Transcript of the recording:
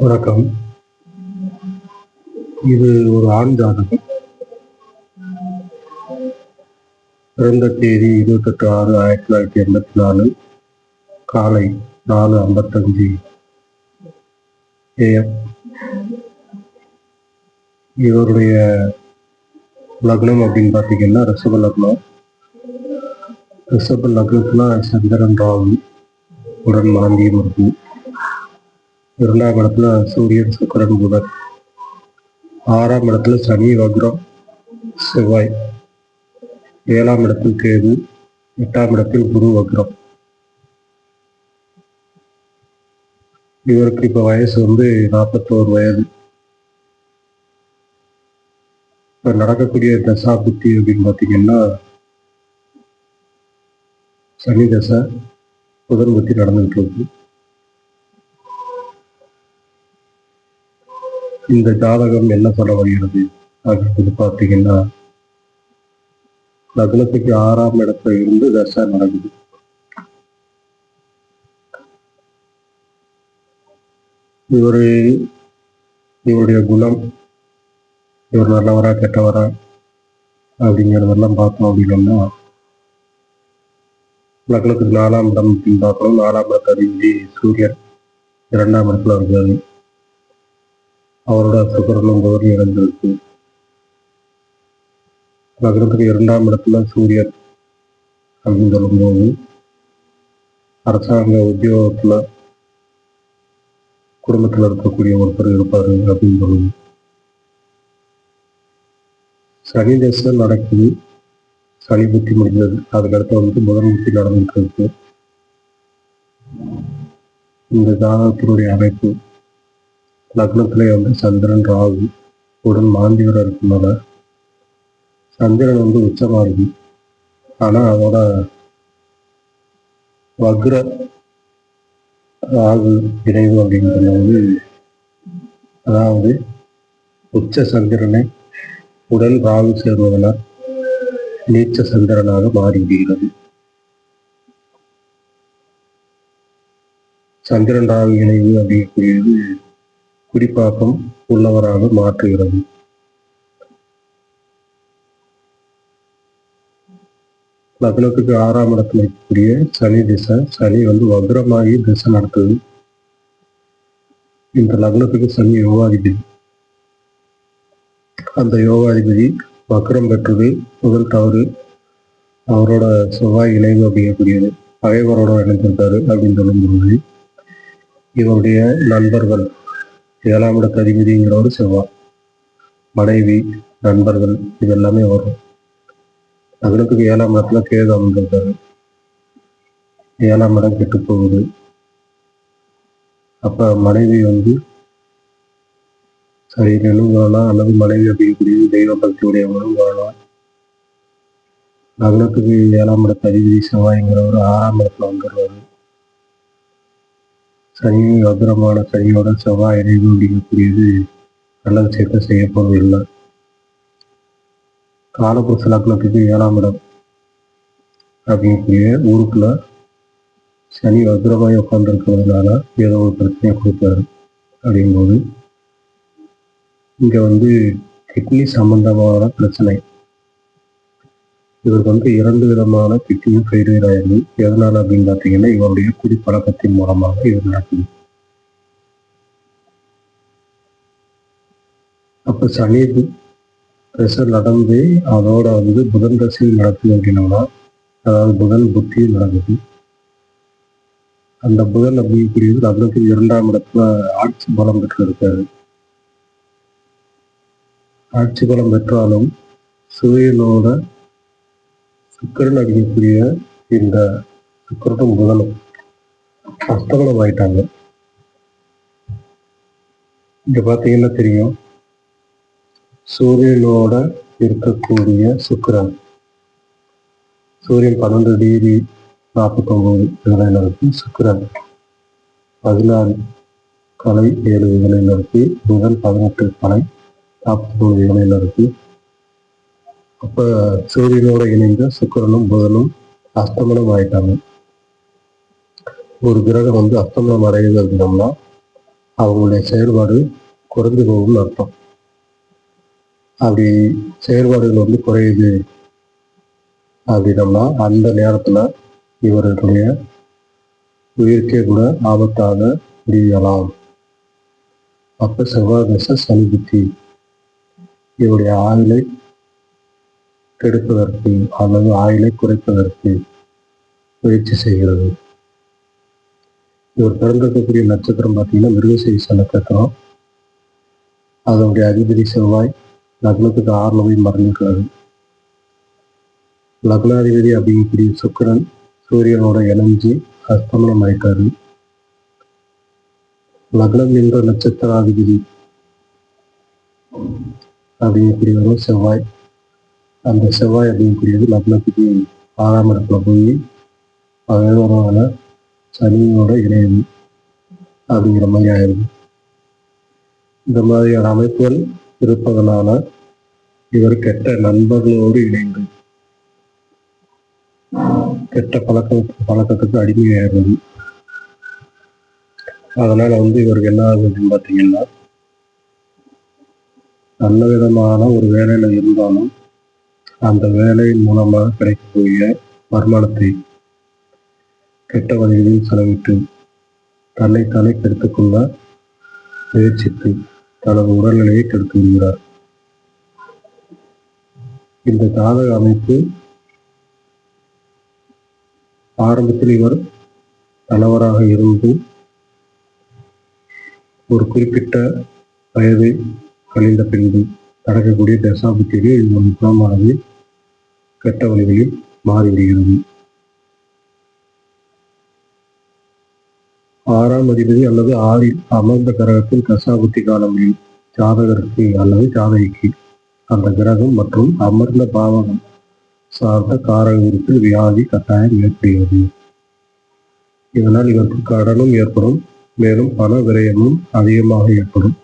வணக்கம். இது ஒரு ஆண் ஜாதகம். பிறந்த தேதி இருபத்தெட்டு ஆறு ஆயிரத்தி தொள்ளாயிரத்தி எண்பத்தி நாலு. காலை நாலு ஐம்பத்தஞ்சு ஏஎம் இவருடைய லக்னம் அப்படின்னு பார்த்தீங்கன்னா ரிஷப லக்னம். ரிஷப லக்னத்தில் சந்திரன் ராகு உடன் மாந்தியம் இருக்கும் இரண்டாம் இடத்துல சூரியன் சுக்கரன் புதன். ஆறாம் இடத்துல சனி வக்ரம் செவ்வாய். ஏழாம் இடத்தில் கேது எட்டாம் இடத்தில் குரு வக்ரம். இவருக்கு இப்ப வயசு வந்து நாற்பத்தோரு வயது. இப்போ நடக்கக்கூடிய தசா புத்தி அப்படின்னு பார்த்தீங்கன்னா சனி தசை புதன் புத்தி நடந்துகிட்டு இருக்கு. இந்த ஜாதகம் என்ன சொல்ல வருகிறது அப்படின்னு பார்த்தீங்கன்னா லக்னத்துக்கு ஆறாம் இடத்துல இருந்து தசை நடக்குது. இவர் இவருடைய குணம் இவர் நல்லவரா கெட்டவரா அப்படிங்கிறதெல்லாம் பார்த்தோம் அப்படின்னா லக்னத்துக்கு நாலாம் இடம் அப்படின்னு பார்க்கணும் நாலாம் இடத்த அறிஞ்சி சூரியன் இரண்டாம் இடத்துல இருக்காரு அவரோட சுக்கரனும் கௌரி இழந்திருக்கு லக்னத்துக்கு இரண்டாம் இடத்துல சூரியன் அப்படின்னு சொல்லும்போது அரசாங்க உத்தியோகத்துல குடும்பத்துல இருக்கக்கூடிய ஒருத்தர் இருப்பார் அப்படின்னு சொல்லுவோம். சனி தசை நடக்குது. சனி புத்தி முடிஞ்சது. அதுக்கடுத்து வந்து முதல் புத்தி நடந்துட்டு இருக்கு. இந்த ஜாதகத்தினுடைய அமைப்பு லக்னத்திலே வந்து சந்திரன் ராகு உடன் மாந்திவரம் இருக்கனால சந்திரன் வந்து உச்சமா இருக்கு ஆனா அதோட வக்ர ராகு இணைவு அப்படிங்கிறது வந்து அதாவது உச்ச சந்திரனை உடல் ராகு சேர்வதனால் நீச்ச சந்திரனாக மாறிவிடுகிறது. சந்திரன் ராகு இணைவு அப்படிங்கக்கூடியது குறிப்பாக்கம் உள்ளவராக மாற்றுகிறது. லக்னத்துக்கு ஆறாம் இடத்துல இருக்கக்கூடிய சனி திசை சனி வந்து வக்ரமாகி திசை நடத்துது. இந்த லக்னத்துக்கு சனி யோகாதிபதி. அந்த யோகாதிபதி வக்ரம் பெற்றது முதல் தவறு. அவரோட செவ்வாய் இணைவு அப்படிங்கக்கூடியது. பகைவரோட இணைந்திருக்காரு அப்படின்னு சொல்லும் பொழுது இவருடைய நண்பர்கள் ஏழாம் இடத்து அதிபதிங்கிறவர் செவ்வாய். மனைவி நண்பர்கள் இது எல்லாமே வரும். லக்னத்துக்கு ஏழாம் இடத்துல கேது அமைந்திருக்காரு ஏழாம் இடம் கெட்டு போகுது. அப்ப மனைவி வந்து சரி நினைவு அல்லது மனைவி அப்படிங்கக்கூடிய தெய்வ பக்தியுடையவங்களும் வரலாம் நகரத்துக்கு ஏழாம் இடத்து அதிபதி செவ்வாய்ங்கிறவர் ஆறாம் இடத்துல வந்துடுறாரு சனி வக்ரமான சனியோட செவ்வாய் இணைவு அப்படிங்கக்கூடியது நல்ல விஷயத்தை செய்ய போறது இல்லை காலப்புருஷ லக்னத்துக்கு ஏழாம் இடம் அப்படிங்கக்கூடிய ஊருக்குள்ள சனி வக்ரமாய் உட்காந்துருக்கிறதுனால ஏதோ ஒரு பிரச்சனையை கொடுப்பாரு அப்படிங்கும்போது இங்க வந்து கிட்னி சம்பந்தமான பிரச்சனை இவருக்கு வந்து இரண்டு விதமான கிட்னியும் ஃபெயிலியர் ஆயிருக்கு எதனால அப்படின்னு பார்த்தீங்கன்னா இவருடைய குடிப்பழக்கத்தின் மூலமாக இது நடக்குது. அப்ப சனி ப்ரெஷர் நடந்து அதோட வந்து புதன் தசையும் நடக்குது அப்படின்னோம்னா அதாவது புதன் புத்தியும் நடக்குது. அந்த புதன் அப்படிங்கிறது லக்னத்தில் இரண்டாம் இடத்துல ஆட்சி பலம் பெற்று இருக்காரு ஆட்சி பலம் பெற்றாலும் சூரியனோட சுக்கரன் அடிக்கக்கூடிய இந்த சுக்கரனும் புதனும் அஸ்தமனம் ஆயிட்டாங்க இங்க பாத்தீங்கன்னா தெரியும். சூரியனோட இருக்கக்கூடிய சுக்கரன். சூரியன் பன்னெண்டு டிகிரி நாற்பத்தொன்பது நிலையில நடத்தி சுக்கரன். பதினாறு கலை ஏழு நிலையில நடத்தி புதன் பதினெட்டு கலை நாற்பத்தி மூணு நடத்தி அப்ப சூரியனோட இணைந்த சுக்கிரனும் புதனும் அஸ்தமனம் ஆயிட்டாங்க ஒரு கிரகம் வந்து அஸ்தமனம் அடையுது அப்படின்னோம்னா அவங்களுடைய செயல்பாடு குறைந்து போகும்னு அர்த்தம் அப்படி செயல்பாடுகள் வந்து குறையுது அப்படின்னம்னா அந்த நேரத்தில் இவர்களுடைய உயிருக்கே கூட ஆபத்தாக முடியலாம் அப்போ செவ்வாய் தசை சனி புத்தி இவருடைய ஆயுளை கெடுப்பதற்கு அல்லது ஆயுளை குறைப்பதற்கு முயற்சி செய்கிறது. இவர் பிறந்திருக்கக்கூடிய நட்சத்திரம் பார்த்தீங்கன்னா மிருகசீரிச நட்சத்திரம். அதனுடைய அதிபதி செவ்வாய் லக்னத்துக்கு ஆறுல போய் மறைஞ்சிருக்காரு லக்னாதிபதி அப்படிங்கக்கூடிய சுக்கிரன் சூரியனோட இணைஞ்சு அஸ்தமனம் ஆயிட்டாரு லக்னம் என்ற நட்சத்திராதிபதி அப்படிங்கக்கூடியவரும் செவ்வாய். அந்த செவ்வாய் அப்படிங்கக்கூடியது லக்னத்துக்கு ஆறாம் இடத்துல போய் பகைவரான சனியோட இணையது அப்படிங்கிற மாதிரி ஆயிடுது. இந்த மாதிரியான அமைப்புகள் இருப்பதனால இவர் கெட்ட நண்பர்களோடு இணைந்து கெட்ட பழக்க பழக்கத்துக்கு அடிமையாகிறது அதனால வந்து இவருக்கு என்ன ஆகுதுன்னு அப்படின்னு பார்த்தீங்கன்னா நல்ல விதமான ஒரு வேலையில இருந்தாலும் அந்த வேலையின் மூலமாக கிடைக்கக்கூடிய வருமானத்தை கெட்ட வழிகளில் செலவிட்டு தன்னை தானே கெடுத்துக்கொள்ள முயற்சித்து தனது உடல்நிலையை கெடுத்து விடுகிறார். இந்த ஜாதக அமைப்பு ஆரம்பத்தில் இவர் கணவராக இருந்து ஒரு குறிப்பிட்ட வயதை கழிந்த பின்பு நடக்கக்கூடிய தசாபுத்திகள் இந்த முக்கியமானது கெட்ட வழிகளில் மாறிவிடுகிறது ஆறாம் அதிபதி அல்லது ஆறில் அமர்ந்த கிரகத்தில் தசாபுத்தி காலங்களில் ஜாதகருக்கு அல்லது ஜாதகிக்கு அந்த கிரகம் மற்றும் அமர்ந்த பாவகம் சார்ந்த காரகத்தில் வியாதி கட்டாயம் ஏற்படுகிறது. இதனால் இவருக்கு கடனும் ஏற்படும் மேலும் பண விரயமும் அதிகமாக ஏற்படும்.